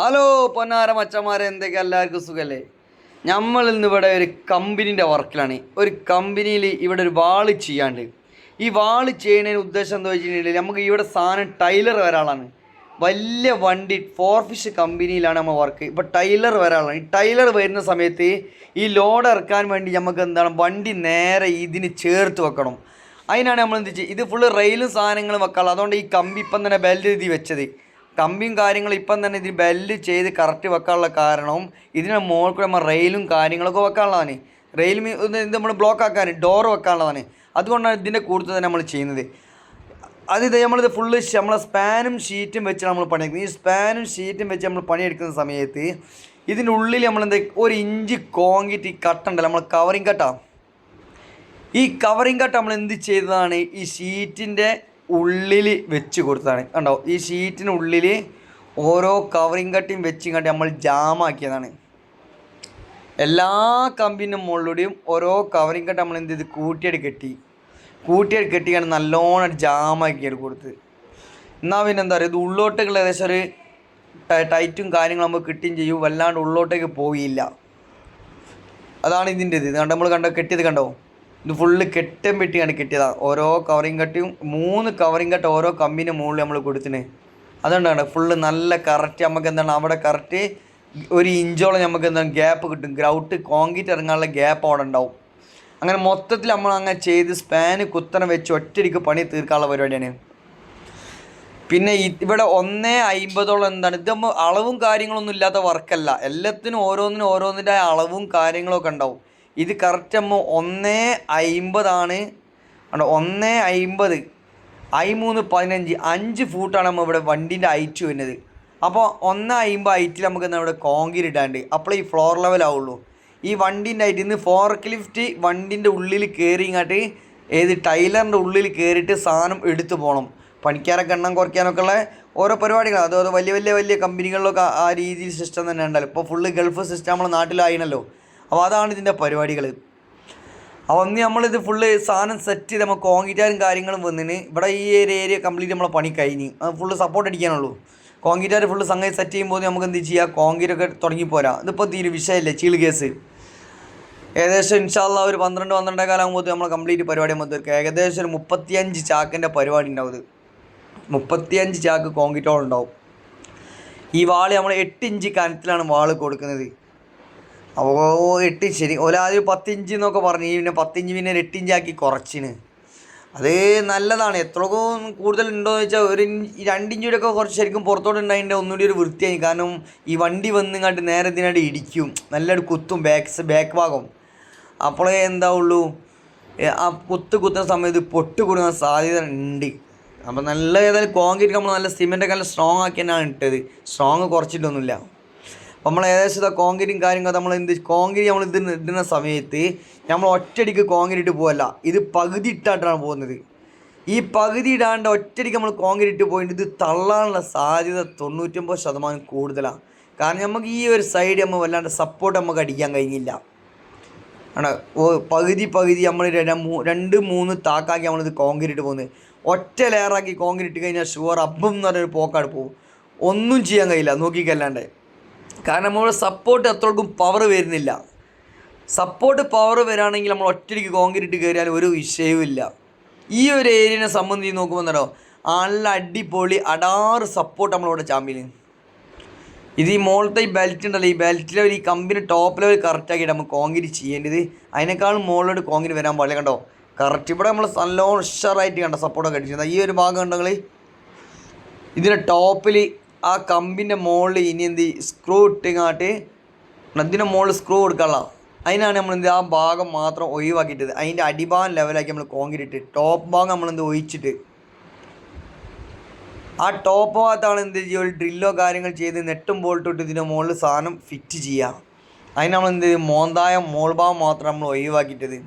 Hello പൊന്നാര മച്ചന്മാരെ എന്തൊക്കെ എല്ലാവർക്കും സുഖല്ലേ? നമ്മൾ ഇന്നിവിടെ ഒരു കമ്പനീന്റെ വർക്കിലാണ്. ഒരു കമ്പനിയിൽ ഇവിടെ ഒരു വാൾ ചെയ്യാണ്ട്. ഈ വാൾ ചെയ്യുന്നതിന് ഉദ്ദേശം എന്താ വെച്ചിട്ടുണ്ടെങ്കിൽ നമുക്ക് ഇവിടെ സാധനം ടൈലർ വരാളാണ് വലിയ വണ്ടി ഫോർ ഫിഷ് കമ്പനിയിലാണ് നമ്മൾ വർക്ക് ഇപ്പോൾ ടൈലർ വരാളാണ് ഈ ടൈലർ വരുന്ന സമയത്ത് ഈ ലോഡ് ഇറക്കാൻ വേണ്ടി നമുക്ക് എന്താണ് വണ്ടി നേരെ ഇതിന് ചേർത്ത് വെക്കണം. അതിനാണ് നമ്മൾ എന്ത് ചെയ്യുക ഇത് ഫുള്ള് റെയിലും സാധനങ്ങളും വെക്കാനുള്ളത്. അതുകൊണ്ട് ഈ കമ്പി ഇപ്പം തന്നെ ബെൽറ്റ് എഴുതി വെച്ചത്. കമ്പിയും കാര്യങ്ങളും ഇപ്പം തന്നെ ഇതിന് ബെല്ല് ചെയ്ത് കറക്റ്റ് വെക്കാനുള്ള കാരണവും ഇതിന് മുകളിൽ കൂടെ നമ്മൾ റെയിലും കാര്യങ്ങളൊക്കെ വെക്കാനുള്ളതാണ്. റെയിൽ ഇത് നമ്മൾ ബ്ലോക്ക് ആക്കാൻ ഡോർ വെക്കാനുള്ളതാണ്. അതുകൊണ്ടാണ് ഇതിന്റെ കൂടുതൽ തന്നെ നമ്മൾ ചെയ്യുന്നത്. അത് ഇത് നമ്മളിത് ഫുള്ള് നമ്മളെ സ്പാനും ഷീറ്റും വെച്ച് നമ്മൾ പണിയെടുക്കുന്നത് ഈ സ്പാനും ഷീറ്റും വെച്ച് നമ്മൾ പണിയെടുക്കുന്ന സമയത്ത് ഇതിന്റെ ഉള്ളിൽ നമ്മൾ എന്താ ഒരു ഇഞ്ച് കോങ്കിറ്റ് ഈ കട്ടുണ്ടല്ലോ നമ്മൾ കവറിങ് കട്ടാണ് ഈ കവറിങ് കട്ട് നമ്മൾ എന്ത് ചെയ്തതാണ്? ഈ ഷീറ്റിന്റെ ഉള്ളിൽ വെച്ച് കൊടുത്തതാണ്. കണ്ടോ? ഈ ഷീറ്റിനുള്ളിൽ ഓരോ കവറിങ് കട്ടിയും വെച്ചും കണ്ടി നമ്മൾ ജാമാക്കിയതാണ് എല്ലാ കമ്പിന്റെ മുകളിലൂടെയും ഓരോ കവറിങ് കട്ട് നമ്മൾ എന്ത് ചെയ്ത്? കൂട്ടിയടി കെട്ടി. കൂട്ടിയടി കെട്ടിയാണ് നല്ലോണം ജാമാക്കിയത് കൊടുത്ത് എന്നാൽ പിന്നെ എന്താ പറയുക? ഇത് ഉള്ളോട്ടേക്കുള്ള ഏകദേശം ഒരു ടൈറ്റും കാര്യങ്ങളും നമുക്ക് കിട്ടുകയും ചെയ്യും. വല്ലാണ്ട് ഉള്ളോട്ടേക്ക് പോയില്ല. അതാണ് ഇതിന്റെ ഇത് കണ്ടോ? നമ്മൾ കണ്ടോ? കെട്ടിയത് കണ്ടോ? ഇത് ഫുള്ള് കെട്ടും പെട്ടിയാണ് കെട്ടിയതാണ് ഓരോ കവറിങ് കട്ടിയും മൂന്ന് കവറിങ് കട്ട് ഓരോ കമ്പിന്റെ മുകളിൽ നമ്മൾ കൊടുത്തിന്. അതുകൊണ്ടാണ് ഫുള്ള് നല്ല കറക്റ്റ് നമുക്ക് എന്താണ് അവിടെ കറക്റ്റ് ഒരു ഇഞ്ചോളം നമുക്ക് എന്താണ് ഗ്യാപ്പ് കിട്ടും. ഗ്രൗട്ട് കോൺക്രീറ്റ് ഇറങ്ങാനുള്ള ഗ്യാപ്പ് അവിടെ ഉണ്ടാവും. അങ്ങനെ മൊത്തത്തിൽ നമ്മൾ അങ്ങനെ ചെയ്ത് സ്പാന് കുത്തനെ വെച്ച് ഒറ്റയ്ക്ക് പണി തീർക്കാനുള്ള പരിപാടിയാണ്. പിന്നെ ഇവിടെ ഒന്നേ അയിമ്പതോളം എന്താണ് ഇത് നമ്മൾ അളവും കാര്യങ്ങളൊന്നും ഇല്ലാത്ത വർക്കല്ല എല്ലാത്തിനും ഓരോന്നിനും ഓരോന്നിന്റെ അളവും കാര്യങ്ങളൊക്കെ ഉണ്ടാവും. ഇത് കറക്റ്റ് നമ്മൾ ഒന്നേ അയിമ്പതാണ്. ഒന്നേ അയിമ്പത്. ഐ മൂന്ന് പതിനഞ്ച് അഞ്ച് ഫൂട്ടാണ് നമ്മൾ ഇവിടെ വണ്ടീന്റെ ഹൈറ്റ് വരുന്നത്. അപ്പോൾ ഒന്ന് അയിമ്പത് ഹൈറ്റിൽ നമുക്ക് എന്താ ഇവിടെ കോൺക്രീറ്റ് ഇടാണ്ട്. അപ്പോൾ ഈ ഫ്ലോർ ലെവൽ ആവുള്ളൂ. ഈ വണ്ടീന്റെ ഹൈറ്റ് ഇന്ന് ഫോർക്ക് ലിഫ്റ്റ് വണ്ടീന്റെ ഉള്ളിൽ കയറി ഇങ്ങോട്ട് ഏത് ടൈലറിന്റെ ഉള്ളിൽ കയറിയിട്ട് സാധനം എടുത്തു പോകണം. പണിക്കാരൊക്കെ എണ്ണം കുറയ്ക്കാനൊക്കെ ഉള്ള ഓരോ പരിപാടികൾ അതോ വലിയ വലിയ വലിയ കമ്പനികളിലൊക്കെ ആ രീതിയിൽ സിസ്റ്റം തന്നെ ഉണ്ടല്ലോ. ഇപ്പോൾ ഫുള്ള് ഗൾഫ് സിസ്റ്റം നമ്മുടെ നാട്ടിലായിനല്ലോ അപ്പോൾ അതാണ് ഇതിന്റെ പരിപാടികൾ. അപ്പോൾ ഒന്ന് നമ്മളിത് ഫുള്ള് സാധനം സെറ്റ് ചെയ്ത് നമുക്ക് കോൺക്രീറ്റാരും കാര്യങ്ങളും വന്നിന്. ഇവിടെ ഈ ഒരു ഏരിയ കംപ്ലീറ്റ് നമ്മളെ പണി കഴിഞ്ഞ്. ഫുള്ള് സപ്പോർട്ട് അടിക്കാനുള്ളൂ. കോൺക്രീറ്റാർ ഫുള്ള് സംഗതി സെറ്റ് ചെയ്യുമ്പോൾ നമുക്ക് എന്ത് ചെയ്യുക കോൺക്രീറ്റ് ഒക്കെ തുടങ്ങിപ്പോരാ ഇതിപ്പോൾ തീരെ വിഷയമല്ലേ. ചീൾ കേസ് ഏകദേശം ഇൻഷാല്ല ഒരു പന്ത്രണ്ട് പന്ത്രണ്ടേ കാലാകുമ്പോൾ നമ്മൾ കംപ്ലീറ്റ് പരിപാടി തീർക്കുക ഏകദേശം ഒരു മുപ്പത്തിയഞ്ച് ചാക്കിന്റെ പരിപാടി ഉണ്ടാവും ഇത്. മുപ്പത്തിയഞ്ച് ചാക്ക് കോൺക്രീറ്റോളം ഉണ്ടാവും. ഈ വാൾ നമ്മൾ എട്ട് ഇഞ്ച് കനത്തിലാണ് വാൾ കൊടുക്കുന്നത്. അപ്പോൾ എട്ട് ശരി. ഒരാദ്യം പത്ത് പത്തിഞ്ച് എന്നൊക്കെ പറഞ്ഞു. പിന്നെ പത്തിഞ്ച് പിന്നെ എട്ടിഞ്ചാക്കി കുറച്ചിന്. അത് നല്ലതാണ്. എത്രക്കോ കൂടുതൽ ഉണ്ടോ എന്ന് വെച്ചാൽ ഒരു രണ്ടിഞ്ചൂടെയൊക്കെ കുറച്ച് ശരിക്കും പുറത്തോട്ട് ഉണ്ടായിന്റെ ഒന്നുകൂടി ഒരു വൃത്തിയായി. കാരണം ഈ വണ്ടി വന്ന് ഇങ്ങോട്ട് നേരെ ഇതിനായിട്ട് ഇടിക്കും. നല്ലൊരു കുത്തും ബാക്ക് ബാക്ക് ഭാഗം. അപ്പോഴേ എന്താ ഉള്ളൂ ഏ, ആ കുത്ത് കുത്തുന്ന സമയത്ത് പൊട്ട് കൊടുക്കാൻ സാധ്യത ഉണ്ട്. അപ്പം നല്ല ഏതായാലും കോൺക്രീറ്റ് നമ്മൾ നല്ല സിമെന്റൊക്കെ നല്ല സ്ട്രോങ് ആക്കി തന്നെയാണ് ഇട്ടത്. സ്ട്രോങ് കുറച്ചിട്ടൊന്നുമില്ല. നമ്മൾ ഏകദേശം ഇതാ കോൺക്രീറ്റും കാര്യങ്ങളും നമ്മൾ എന്ത് കോൺക്രീറ്റ് നമ്മൾ ഇത് ഇടുന്ന സമയത്ത് നമ്മൾ ഒറ്റയടിക്ക് കോൺക്രീറ്റ് പോകല്ല ഇത് പകുതി ഇട്ടായിട്ടാണ് പോകുന്നത്. ഈ പകുതി ഇടാണ്ട് ഒറ്റയടിക്ക് നമ്മൾ കോൺക്രീറ്റ് പോയിട്ട് ഇത് തള്ളാനുള്ള സാധ്യത തൊണ്ണൂറ്റൊമ്പത് ശതമാനം കൂടുതലാണ് കാരണം നമുക്ക് ഈ ഒരു സൈഡ് നമ്മൾ വല്ലാണ്ട് സപ്പോർട്ട് നമുക്ക് അടിക്കാൻ കഴിഞ്ഞില്ല. ആണ്. പകുതി പകുതി നമ്മൾ രണ്ട് മൂന്ന് താക്കാക്കി നമ്മളിത് കോൺക്രീറ്റ് പോകുന്നത്. ഒറ്റ ലെയറാക്കി കോൺക്രീറ്റ് കഴിഞ്ഞാൽ ഷുവർ അബ്ബം എന്ന് പറഞ്ഞൊരു പോക്കാട് പോകും. ഒന്നും ചെയ്യാൻ കഴിയില്ല. നോക്കിക്കല്ലാണ്ട് കാരണം നമ്മൾ സപ്പോർട്ട് അത്രക്കും പവർ വരുന്നില്ല. സപ്പോർട്ട് പവർ വരാണെങ്കിൽ നമ്മൾ ഒറ്റയ്ക്ക് കോൺക്രീറ്റ് കയറിയാൽ ഒരു വിഷയവുമില്ല ഈ ഒരു ഏരിയനെ സംബന്ധിച്ച് നോക്കുമ്പോൾ എന്താണോ? നല്ല അടിപൊളി അടാറ് സപ്പോർട്ട് നമ്മളിവിടെ ചാമ്പ്യന് ഇത് ഈ മുകളിലത്തെ ഈ ബെൽറ്റ് ഉണ്ടല്ലോ ഈ ബെൽറ്റ് ലെവൽ ഈ കമ്പിന് ടോപ്പ് ലെവൽ കറക്റ്റാക്കിയിട്ട് നമുക്ക് കോൺക്രീറ്റ് ചെയ്യേണ്ടത്. അതിനേക്കാളും മുകളിലോട്ട് കോൺക്രീറ്റ് വരാൻ പാടില്ല കണ്ടോ? കറക്റ്റ് ഇവിടെ നമ്മൾ നല്ലോണം ഉഷറായിട്ട് കണ്ട സപ്പോർട്ടൊക്കെ അടിച്ചിരുന്നത്. ഈ ഒരു ഭാഗം ഉണ്ടെങ്കിൽ ഇതിന്റെ ടോപ്പിൽ ആ കമ്പിന്റെ മുകളിൽ ഇനി എന്ത് സ്ക്രൂ ഇട്ടിങ്ങാട്ട് നദിന്റെ മുകളിൽ സ്ക്രൂ കൊടുക്കാനുള്ള. അതിനാണ് നമ്മൾ എന്ത് ആ ഭാഗം മാത്രം ഒഴിവാക്കിയിട്ടത്. അതിന്റെ അടിഭാഗം ലെവലാക്കി നമ്മൾ കോൺക്രീറ്റ് ഇട്ട്. ടോപ്പ് ഭാഗം നമ്മൾ എന്ത് ഒഴിച്ചിട്ട്. ആ ടോപ്പ് ഭാഗത്താണ് എന്ത് ചെയ്യുക ഒരു ഡ്രില്ലോ കാര്യങ്ങൾ ചെയ്ത് നെട്ടും ബോൾട്ടും ഇട്ട് ഇതിന്റെ മുകളിൽ സാധനം ഫിറ്റ് ചെയ്യുക അതിന് നമ്മൾ എന്ത് ചെയ്യും മോന്തായ മോൾ ഭാഗം മാത്രം നമ്മൾ ഒഴിവാക്കിയിട്ടത്.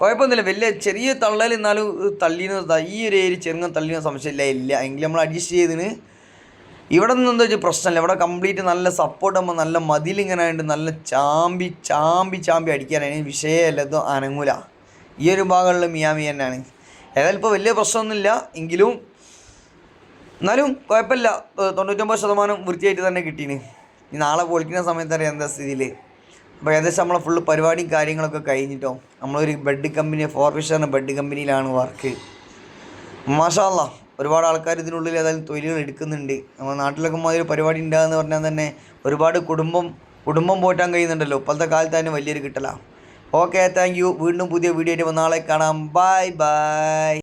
കുഴപ്പമൊന്നുമില്ല. വലിയ ചെറിയ തള്ളൽ എന്നാലും തള്ളിയെന്ന് ഈ ഒരു ഏരിയ ചെറുങ്ങൻ തള്ളിയെന്ന് സംശയമില്ല. ഇല്ല. എങ്കിലും നമ്മൾ അഡ്ജസ്റ്റ് ചെയ്തതിന് ഇവിടെ നിന്ന് എന്താ വെച്ചാൽ പ്രശ്നമില്ല. ഇവിടെ കംപ്ലീറ്റ് നല്ല സപ്പോർട്ട് ആകുമ്പോൾ നല്ല മതിലിങ്ങനെ ഉണ്ട് നല്ല ചാമ്പി ചാമ്പി ചാമ്പി അടിക്കാനാണ്. വിഷയമല്ല ഇത് അനങ്ങൂല. ഈ ഒരു ഭാഗങ്ങളിൽ മിയാമി തന്നെയാണ്. ഏതായാലും ഇപ്പോൾ വലിയ പ്രശ്നമൊന്നുമില്ല. എങ്കിലും എന്നാലും കുഴപ്പമില്ല. തൊണ്ണൂറ്റൊമ്പത് ശതമാനം വൃത്തിയായിട്ട് തന്നെ കിട്ടീന്. ഇനി നാളെ പൊളിക്കുന്ന സമയത്ത് അറിയാം എന്താ സ്ഥിതിയിൽ അപ്പോൾ ഏകദേശം നമ്മളെ ഫുള്ള് പരിപാടിയും കാര്യങ്ങളൊക്കെ കഴിഞ്ഞിട്ടോ. നമ്മളൊരു ബെഡ് കമ്പനി ഫോർ ഫിഷറിന്റെ ബെഡ് കമ്പനിയിലാണ് വർക്ക് മാഷാല്ല ഒരുപാട് ആൾക്കാർ ഇതിനുള്ളിൽ ഏതായാലും തൊഴിലുകൾ എടുക്കുന്നുണ്ട്. നമ്മുടെ നാട്ടിലൊക്കെ മാതിരി പരിപാടി ഉണ്ടാകുന്ന പറഞ്ഞാൽ തന്നെ ഒരുപാട് കുടുംബം കുടുംബം പോറ്റാൻ കഴിയുന്നുണ്ടല്ലോ. ഇപ്പോഴത്തെ കാലത്ത് തന്നെ വലിയൊരു കിട്ടലാണ് ഓക്കെ താങ്ക് യു വീണ്ടും പുതിയ വീഡിയോ ആയിട്ട് നാളെ കാണാം. Bye bye